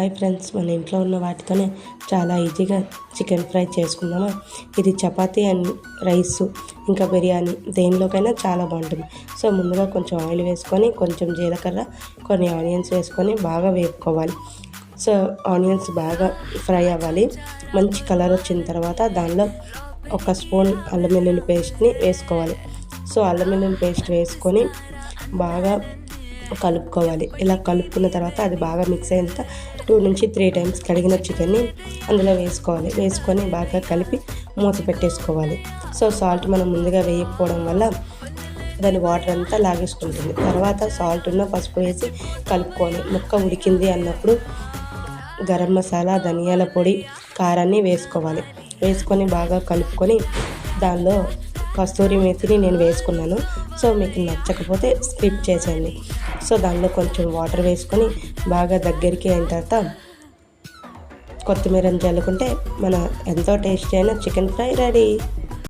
Hi friends మన ఇంట్లో ఉన్న వాటితోనే చాలా ఈజీగా చికెన్ ఫ్రై చేసుకున్నామా ఇది చపాతీ అండ్ రైస్ ఇంకా బిర్యానీ దేనిలోకైనా చాలా బాగుంటుంది. సో ముందుగా కొంచెం ఆయిల్ వేసుకొని కొంచెం జీలకర్ర కొన్ని ఆనియన్స్ వేసుకొని బాగా వేపుకోవాలి. సో ఆనియన్స్ బాగా ఫ్రై అవ్వాలి. మంచి కలర్ వచ్చిన తర్వాత దానిలో ఒక స్పూన్ అల్లం వెల్లుల్లి పేస్ట్ని వేసుకోవాలి. సో అల్లం వెల్లుల్లి పేస్ట్ వేసుకొని బాగా కలుపుకోవాలి. ఇలా కలుపుకున్న తర్వాత అది బాగా మిక్స్ అయిన తర్వాత టూ నుంచి త్రీ టైమ్స్ కడిగిన చికెన్ని అందులో వేసుకోవాలి. వేసుకొని బాగా కలిపి మూత పెట్టేసుకోవాలి. సో సాల్ట్ మనం ముందుగా వేయకపోవడం వల్ల దాని వాటర్ అంతా లాగేసుకుంటుంది. తర్వాత సాల్ట్ ఉన్న పసుపు వేసి కలుపుకోవాలి ముక్క ఉడికింది అన్నప్పుడు గరం మసాలా ధనియాల పొడి కారాన్ని వేసుకోవాలి. వేసుకొని బాగా కలుపుకొని దానిలో కస్తూరి మేతిని నేను వేసుకున్నాను. సో మీకు నచ్చకపోతే స్కిప్ చేసేయండి. సో దానిలో కొంచెం వాటర్ వేసుకొని బాగా దగ్గరికి అయిన తర్వాత కొత్తిమీరని చల్లుకుంటే మన ఎంతో టేస్టీ అయిన చికెన్ ఫ్రై రెడీ.